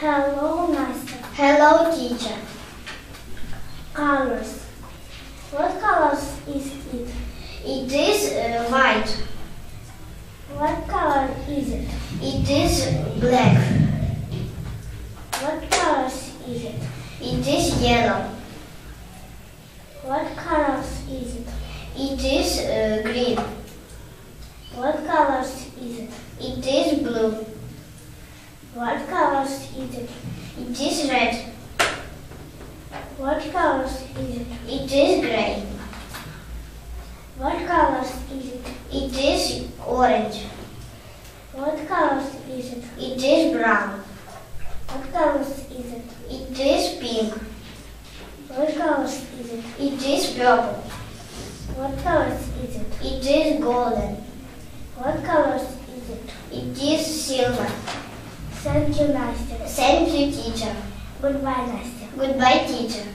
Hello, Nastya. Hello, teacher. Colors. What colors is it? It is uh, white. What color is it? It is black. What colors is it? It is yellow. What colors is it? It is uh, green. What colors is it? It is blue. What colors is it? It is red. What colors is it? It is gray. What colors is it? It is orange. What colors is it? It is brown. What colors is it? It is pink. What colors is it? It is purple. What colors is it? It is golden. What colors is it? It is silver. Thank you, Nastya. Thank you, teacher. Goodbye, Nastya. Goodbye, teacher.